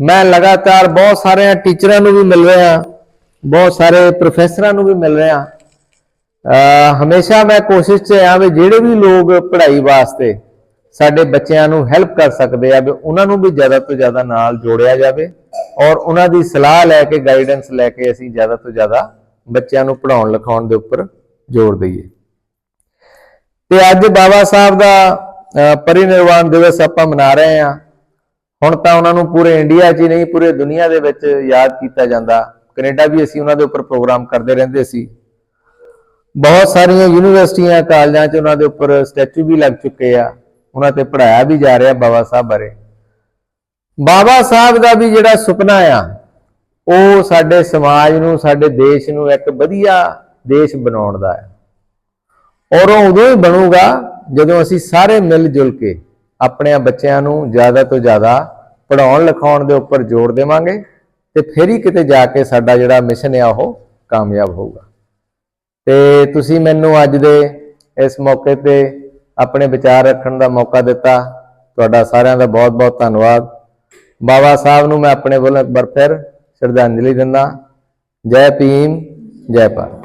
ਮੈਂ ਲਗਾਤਾਰ ਬਹੁਤ ਸਾਰੇ ਟੀਚਰਾਂ ਨੂੰ ਵੀ ਮਿਲ ਰਿਹਾ, ਬਹੁਤ ਸਾਰੇ ਪ੍ਰੋਫੈਸਰਾਂ ਨੂੰ ਵੀ ਮਿਲ ਰਿਹਾ। ਹਮੇਸ਼ਾ ਮੈਂ ਕੋਸ਼ਿਸ਼ 'ਚ ਆ ਵੀ ਜਿਹੜੇ ਵੀ ਲੋਕ ਪੜ੍ਹਾਈ ਵਾਸਤੇ ਸਾਡੇ ਬੱਚਿਆਂ ਨੂੰ ਹੈਲਪ ਕਰ ਸਕਦੇ ਆ, ਵੀ ਉਹਨਾਂ ਨੂੰ ਵੀ ਜ਼ਿਆਦਾ ਤੋਂ ਜ਼ਿਆਦਾ ਨਾਲ ਜੋੜਿਆ ਜਾਵੇ ਔਰ ਉਹਨਾਂ ਦੀ ਸਲਾਹ ਲੈ ਕੇ ਗਾਈਡੈਂਸ ਲੈ ਕੇ ਅਸੀਂ ਜ਼ਿਆਦਾ ਤੋਂ ਜ਼ਿਆਦਾ ਬੱਚਿਆਂ ਨੂੰ ਪੜ੍ਹਾਉਣ, ਲਿਖਾਉਣ ਦੇ ਉੱਪਰ ਜ਼ੋਰ ਦਈਏ। ਤੇ ਅੱਜ ਬਾਬਾ ਸਾਹਿਬ ਦਾ ਪਰਿਨਿਰਵਾਣ ਦਿਵਸ ਆਪਾਂ ਮਨਾ ਰਹੇ ਹਾਂ। ਹੁਣ ਤਾਂ ਉਹਨਾਂ ਨੂੰ ਪੂਰੇ ਇੰਡੀਆ 'ਚ ਹੀ ਨਹੀਂ, ਪੂਰੇ ਦੁਨੀਆ ਦੇ ਵਿੱਚ ਯਾਦ ਕੀਤਾ ਜਾਂਦਾ। ਕੈਨੇਡਾ ਵੀ ਅਸੀਂ ਉਹਨਾਂ ਦੇ ਉੱਪਰ ਪ੍ਰੋਗਰਾਮ ਕਰਦੇ ਰਹਿੰਦੇ ਸੀ। ਬਹੁਤ ਸਾਰੀਆਂ ਯੂਨੀਵਰਸਿਟੀਆਂ, ਕਾਲਜਾਂ 'ਚ ਉਹਨਾਂ ਦੇ ਉੱਪਰ ਸਟੈਚੂ ਵੀ ਲੱਗ ਚੁੱਕੇ ਆ। ਉਹਨਾਂ ਤੇ ਪੜਾਇਆ ਵੀ ਜਾ ਰਿਹਾ ਬਾਬਾ ਸਾਹਿਬ ਬਾਰੇ। ਬਾਬਾ ਸਾਹਿਬ ਦਾ ਵੀ ਜਿਹੜਾ ਸੁਪਨਾ ਆ, ਉਹ ਸਾਡੇ ਸਮਾਜ ਨੂੰ, ਸਾਡੇ ਦੇਸ਼ ਨੂੰ ਇੱਕ ਵਧੀਆ ਦੇਸ਼ ਬਣਾਉਣ ਦਾ ਹੈ ਔਰ ਉਹ ਉਦੋਂ ਹੀ ਬਣੂਗਾ ਜਦੋਂ ਅਸੀਂ ਸਾਰੇ ਮਿਲ ਜੁਲ ਕੇ ਆਪਣੇ ਬੱਚਿਆਂ ਨੂੰ ਜ਼ਿਆਦਾ ਤੋਂ ਜ਼ਿਆਦਾ ਪੜਾਉਣ ਲਿਖਾਉਣ ਦੇ ਉੱਪਰ ਜ਼ੋਰ ਦੇਵਾਂਗੇ ਤੇ ਫਿਰ ਹੀ ਕਿਤੇ ਜਾ ਕੇ ਸਾਡਾ ਜਿਹੜਾ ਮਿਸ਼ਨ ਆ ਉਹ ਕਾਮਯਾਬ ਹੋਊਗਾ। ਤੇ ਤੁਸੀਂ ਮੈਨੂੰ ਅੱਜ ਦੇ ਇਸ ਮੌਕੇ ਤੇ ਆਪਣੇ ਵਿਚਾਰ ਰੱਖਣ ਦਾ ਮੌਕਾ ਦਿੱਤਾ। ਤੁਹਾਡਾ ਸਾਰਿਆਂ ਦਾ ਬਹੁਤ-ਬਹੁਤ ਧੰਨਵਾਦ। ਬਾਬਾ ਸਾਹਿਬ ਨੂੰ ਮੈਂ ਆਪਣੇ ਵੱਲੋਂ ਇੱਕ ਵਾਰ ਫਿਰ ਸ਼ਰਧਾਂਜਲੀ ਦਿੰਦਾ। ਜੈ ਭੀਮ, ਜੈ ਭਾਰਤ।